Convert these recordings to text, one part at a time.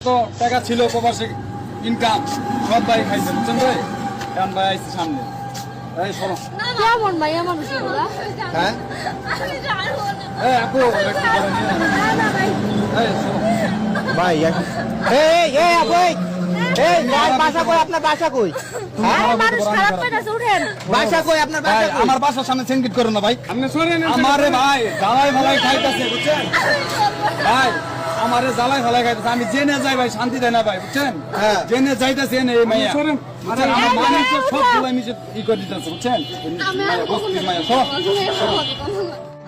তো টাকা ছিল প্রবাসী ইনকাম সব ভাই খাইছে বুঝছেন ভাই? এখন ভাই আইছে সামনে। এই কেমন হ্যাঁ? এই আপু ভাই এই এই আপু এই। বাসা কই? আপনার বাসা কই? আমার বাসার সামনে সেনকিট করো না ভাই। আমি আমারে ভাই জ্বালাই ফালাই খাইতেছে বুঝছেন? ভাই আমারে জ্বালাই ফালাই খাইতেছে আমি জেনে যাই ভাই শান্তি দেয় না ভাই বুঝছেন হ্যাঁ। জেনে যাইতেছে এনে এই মাইয়া বুঝছেন আমার মানুষের সব গুলাই মিশে ই করে দিতেছে বুঝছেন মাইয়া বস্তির মাইয়া সব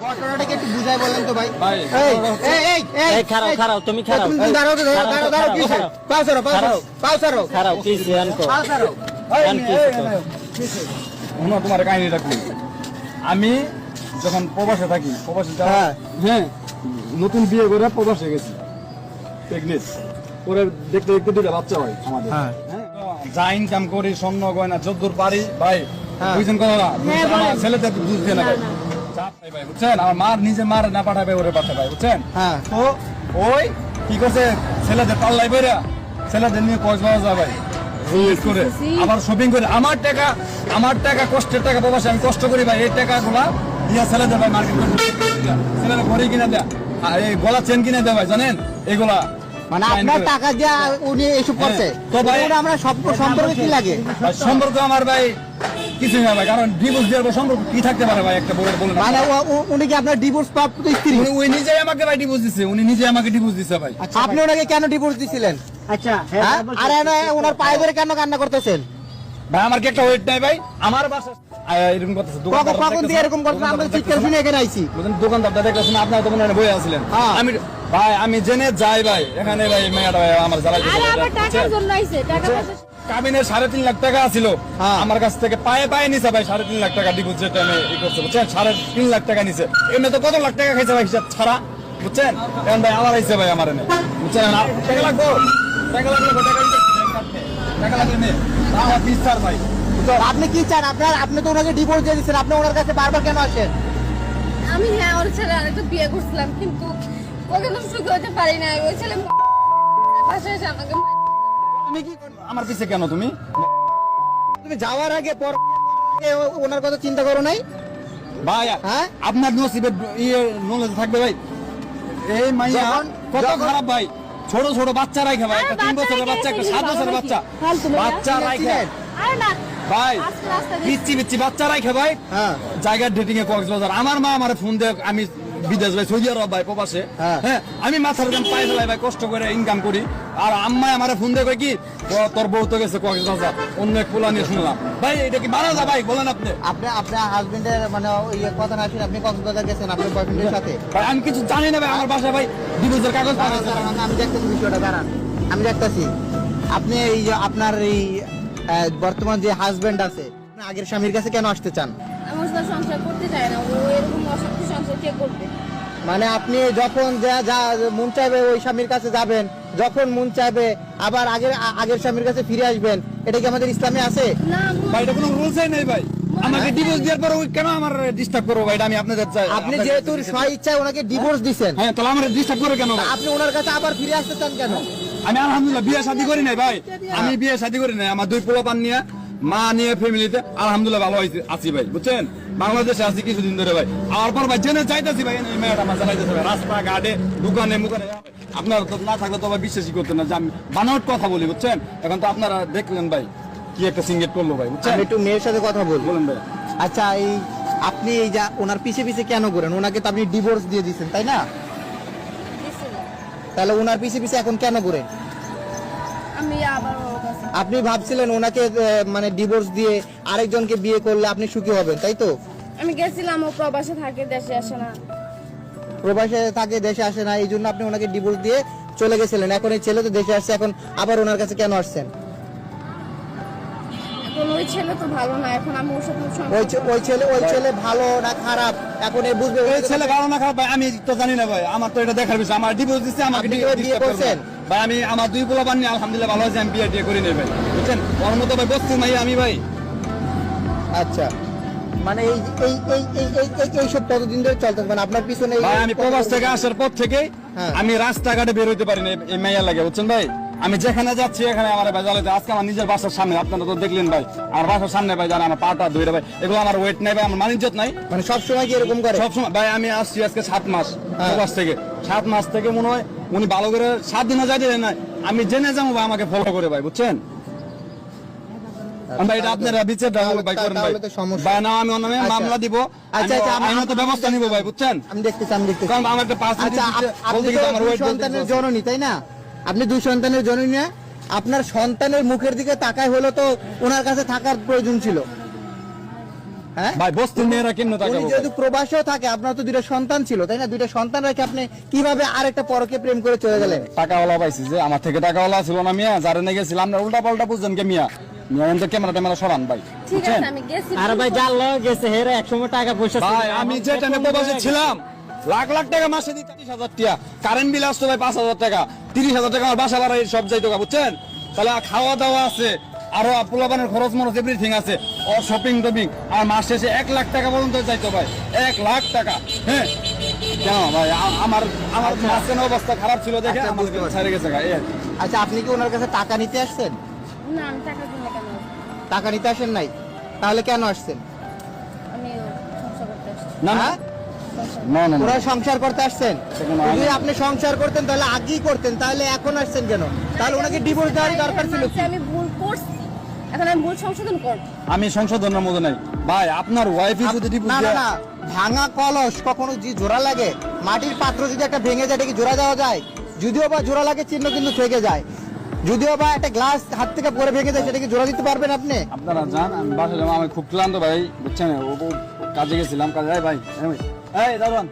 ঘটনাটাকে একটু বুঝাই বলেন তো ভাই ভাই, এই এই এই এই এই, খারাপ, খারাপ, তুমি খারাপ। তুমি দাঁড়াও তো, দাঁড়াও দাঁড়াও দাঁড়াও খারাপ, কিসে খারাপ। পাও সরো পাও সরো পাও সরো খারাপ কি জ্ঞান কর পাও সরো এই, এই, শিখো? এই, শোনো তোমার কাহিনীটা কি আমি যখন প্রবাসে থাকি প্রবাসে যাওয়া- হ্যাঁ। হ্যাঁ। নতুন বিয়ে করে প্রবাসে গেছি। প্রেগনেন্ট পরে দেখতে দেখতে দুটা বাচ্চা হয় আমাদের। হ্যাঁ। যা ইনকাম করি স্বর্ণ গয়না যদ্দূর পারি ভাই হ্যাঁ। বুঝছেন কথা? না হ্যাঁ। দুধ দিয়ে না ভাই। ভাই বুঝছেন? আমার মার নিজে মার না পাঠাবে ওরে পাঠাবে ভাই বুঝছেন? হ্যাঁ। তো ওই কি করছে? ছেলেদের পাল্লাই বেরা ছেলেদের নিয়ে কক্সবাজার যায় ভাই। ইউজ করে। আবার শপিং করে। আমার টাকা আমার টাকা কষ্টের টাকা প্রবাসে আমি কষ্ট করি ভাই। এই টাকা গুলা ছেলেদের ভাই মার্কেট ছেলেরা ঘড়ি কিনে দেয়। আর এই গলা চেন কিনে দেয় ভাই জানেন? এগুলা মানে আপনার টাকা দিয়া উনি এসব করছে। হ্যাঁ, তো ভাই- আমরা সব সম্পর্কে কি লাগে? সম্পর্ক আমার ভাই কিছুই না ভাই কারণ ডিভোর্স দেওয়ার পর সম্পর্ক কি থাকতে পারে ভাই একটা বউয়ের বলে মানে উনি কি আপনার ডিভোর্স প্রাপ্ত স্ত্রী? উনি নিজেই আমাকে ভাই ডিভোর্স উনি নিজে আমাকে ডিভোর্স ভাই। আপনি ওনাকে কেন ডিভোর্স দিছিলেন? আচ্ছা হ্যাঁ আর এনে ওনার পায়ে ধরে কেন কান্না করতেছেন? ভাই আমার কি একটা ওয়েট নাই ভাই? আমার বাসা এরকম করতেছে কখন দিয়ে এরকম করতেন আমরা চিৎকার শুনে এখানে আইছি। দোকানদারটা দেখতেছেন আপনারা তো মনে হয় বই। আমি ভাই আমি জেনে যাই ভাই। এখানে ভাই মেয়েটা ভাই আমার জ্বালাই সাড়ে তিন লাখ টাকা ছিল। হ্যাঁ। আমার কাছ থেকে পায়ে পায়ে নিছে ভাই সাড়ে তিন লাখ টাকা ডিপোজিট আমি ই করছে বুঝছেন? সাড়ে তিন লাখ টাকা নিছে। এমনি তো কত লাখ টাকা খাইছে ভাই হিসাব ছাড়া? বুঝছেন? এখন ভাই আমার আইছে ভাই আমার এনে বুঝছেন? টাকা লাগবো? টাকা লাগবে টাকা দিতে? টাকা লাগবে আমার বিশ ভাই। বুঝছ? আপনি কি চান? আপনার আপনি তো ওনাকে ডিভোর্স দিয়ে দিচ্ছেন আপনি ওনার কাছে বারবার কেন আসেন? আমি হ্যাঁ ওর ছেলে আরেকটা বিয়ে করছিলাম কিন্তু ওকে তো সুখী হতে পারি না ওই ছেলে বাসায় এসে আমাকে আমি কি করব? আমার পিছে কেন তুমি? তুমি যাওয়ার আগে পর আগে ওনার কথা চিন্তা করো নাই? ভাই হ্যাঁ? আপনার নসিবে ইয়ে নলেজ থাকবে ভাই। এই মাইয়া কত খারাপ ভাই। ছোট ছোট বাচ্চা রাখে ভাই একটা আরে তিন বছরের বাচ্চা একটা সাত বছরের বাচ্চা। বাচ্চা রাখে? আরে না ভাই আস্তে আস্তে পিচ্ছি পিচ্ছি বাচ্চা রাখে ভাই। হ্যাঁ। জায়গার ডেটিং এ কক্সবাজার। আমার মা আমার ফোন দিয়ে আমি বিদেশ ভাই সৌদি আরব ভাই প্রবাসে। হ্যাঁ। হ্যাঁ আমি মাথার দাম পায়ে ফেলাই ভাই কষ্ট করে ইনকাম করি। আর আম্মাই আমার ফোন দিয়ে কি তোর বউ তো গেছে কক্সবাজার অন্য এক পোলা নিয়ে শুনলাম। ভাই এটা কি মানা যা ভাই? বলেন আপনি। আপনি আপনার হাজবেন্ডের মানে ইয়ে কথা না আপনি কক্সবাজার গেছেন আপনার বয়ফ্রেন্ডের সাথে? ভাই আমি কিছু জানি না ভাই আমার বাসায় ভাই ডিভোর্সের কাগজ আমি দেখতেছি বিষয়টা দাঁড়ান। আমি দেখতেছি। আপনি এই যে আপনার এই বর্তমান যে হাজবেন্ড আছে আগের স্বামীর কাছে কেন আসতে চান? আমি সাথে সংসার করতে চাই না ও এরকম অশান্তি সংসার কে করবে? মানে আপনি যখন যা যা মন চাইবে ওই স্বামীর কাছে যাবেন যখন মন চাইবে আবার আগের আগের স্বামীর কাছে ফিরে আসবেন এটা কি আমাদের ইসলামে আছে? না ভাই এটা কোনো রুলসই নাই ভাই। আমাকে ডিভোর্স দেওয়ার পর ওই কেন আমার ডিস্টার্ব করব ভাই? আমি আপনাদের চাই। আপনি যেহেতু স্ব ইচ্ছায় ওনাকে ডিভোর্স দিচ্ছেন হ্যাঁ তাহলে আমার ডিস্টার্ব করে কেন আপনি ওনার কাছে আবার ফিরে আসতে চান কেন? আমি আলহামদুলিল্লাহ বিয়ে শাদী করি নাই ভাই। আমি বিয়ে শাদী করি নাই। আমার দুই পোলা পান নিয়ে মা নিয়ে ফ্যামিলিতে আলহামদুলিল্লাহ ভালো হয়েছে আছি ভাই বুঝছেন? বাংলাদেশে আছি কিছুদিন ধরে ভাই। আর পর ভাই জেনে চাইতেছি ভাই এই মেয়েটা আমার চালাইতেছে ভাই। রাস্তা ঘাটে দোকানে মুখানে আপনার তো না থাকলে তো ভাই বিশ্বাসই করতেন না যে আমি বানাওয়ার কথা বলি বুঝছেন? এখন তো আপনারা দেখলেন ভাই কি একটা সিঙ্গেট করল ভাই? বুঝছেন আমি একটু মেয়ের সাথে কথা বলব বলেন ভাই। আচ্ছা এই আপনি এই যা ওনার পিছে পিছে কেন করেন ওনাকে তো আপনি ডিভোর্স দিয়ে দিচ্ছেন তাই না? তাহলে ওনার পিছে পিছে এখন কেন করেন আমি আবার আপনি ভাবছিলেন ওনাকে মানে ডিভোর্স দিয়ে আরেকজনকে বিয়ে করলে আপনি সুখী হবেন তাই তো? আমি গেছিলাম ও প্রবাসে থাকে দেশে আসে না। প্রবাসে থাকে দেশে আসে না এই জন্য আপনি ওনাকে ডিভোর্স দিয়ে চলে গেছিলেন। এখন এই ছেলে তো দেশে আসছে এখন আবার ওনার কাছে কেন আসছেন? ওই ছেলে তো ভালো না এখন আমি ওর সাথে ওই ছে- ওই ছেলে ওই ছেলে ভালো না খারাপ? এখন এই বুঝবে এই ছেলে ভালো না খারাপ ভাই আমি তো জানি না ভাই। আমার তো এটা দেখার বিষয়। আমার ডিভোর্স দিচ্ছে আমাকে আপনি di- কীভাবে বিয়ে disturb করবে। করছেন? ভাই আমি আমার দুই পোলা বানিয়ে আলহামদুলিল্লাহ ভালো হয়েছে আমি বিয়ে টিয়ে করি নাই ভাই। বুঝছেন? ওর মতো ভাই বস্তু নাই আমি ভাই। আচ্ছা। মানে এই এই এই এই এই এই- এই কতদিন ধরে চলতেছে মানে আপনার পিছনে এই- ভাই আমি প্রবাস থেকে আসার পর থেকে হ্যাঁ। আমি রাস্তাঘাটে বের হইতে পারি না এই- এই মেয়ের লাগে বুঝছেন ভাই? আমি যেখানে যাচ্ছি এখানে আমার ভাই জ্বালাইতে আজকে আমার নিজের বাসার সামনে আপনারা তো দেখলেন ভাই। আমার বাসার সামনে ভাই জানা আমার পাটা ধরে ভাই। এগুলো আমার ওয়েট নাই ভাই আমার মানিজ্যত নাই। মানে সব সময় কি এরকম করে? সবসময় ভাই আমি আসছি আজকে সাত মাস হ্যাঁ। প্রবাস থেকে। সাত মাস থেকে মনে হয় উনি ভালো করে সাত দিনে যাইতে দেয় নাই। আমি জেনে যাব ভাই আমাকে ফলো করে ভাই বুঝছেন? ভাই এটা আপনারা বিচার ভাই করেন ভাই। তাহলে তো সমস্যা। ভাই না আমি অন্য আচ্ছা। মামলা দিব। আচ্ছা, আচ্ছা, আমি- আমি তো ব্যবস্থা নিব ভাই বুঝছেন? আমি দেখতেছি আমি দেখতেছি। কারণ আমার একটা আচ্ছা সন্তানের জননী তাই না? আপনি দুই সন্তানের জননী না আপনার সন্তানের মুখের দিকে তাকায় হলো তো ওনার কাছে থাকার প্রয়োজন ছিল। হ্যাঁ? ভাই বস্তির মেয়েরা কেমন উনি যেহেতু প্রবাসেও থাকে আপনার তো দুইটা সন্তান ছিল তাই না? দুইটা সন্তান রেখে আপনি কীভাবে আরেকটা পরকে প্রেম করে চলে গেলেন? টাকাওয়ালা পাইছি যে আমার থেকে টাকাওয়ালা ছিল না মিয়া যারা নিয়ে গেছিলাম না উল্টা পাল্টা বুঝছেন কে মিয়া? আমি গেছি। আর ভাই যার লগে গেছে হেরে এক সময় টাকা পয়সা ছিল। ভাই না। আমি যে টাইমে প্রবাসে ছিলাম লাখ লাখ টাকা মাসে দিই তিরিশ হাজার টাকা কারেন্ট বিল আসতো ভাই পাঁচ হাজার টাকা। তিরিশ হাজার টাকা আমার বাসা ভাড়া সব যাইতো গা, বুঝছেন? তাহলে খাওয়া দাওয়া আছে আরও পোলাপানের খরচ মরচ এভরিথিং আছে। ও শপিং টপিং আর মাস শেষে এক লাখ টাকা পর্যন্ত যাইতো ভাই। এক লাখ টাকা হ্যাঁ? কেন ভাই আমার আমার মাঝখানে অবস্থা খারাপ ছিল দেখে আচ্ছা, পারছি। ছেড়ে গেছে কি। আচ্ছা আপনি কি ওনার কাছে টাকা নিতে আসছেন? না আমি টাকা দিলে কেন? টাকা নিতে আসেন নাই? তাহলে কেন আসছেন? আমি সংসার করতে আসছি। না না। হ্যাঁ? না না না। ওরা সংসার করতে আসছেন। যদি আপনি সংসার করতেন তাহলে আগেই করতেন তাহলে এখন আসছেন কেন? তাহলে ওনাকে ডিভোর্স দেওয়ারই দরকার ছিল আমি ভুল করছি। এখন আমি ভুল সংশোধন করব। আমি সংশোধনের মতো নাই। ভাই আপনার ওয়াইফই যদি ডিভোর্স না না ভাঙা কলস কখনো যে জোড়া লাগে। মাটির পাত্র যদি একটা ভেঙে যায় এটা কি জোড়া দেওয়া যায়। যদিও বা জোড়া লাগে চিহ্ন কিন্তু থেকে যায়। যদিও বা একটা গ্লাস হাত থেকে পরে ভেঙে যায় সেটা কি জোড়া দিতে পারবেন আপনি? আপনারা যান আমি বাসা আমি খুব ক্লান্ত ভাই বুঝছেন? কাজে গেছিলাম কাজে ভাই। এই ভাই, এই দারোয়ান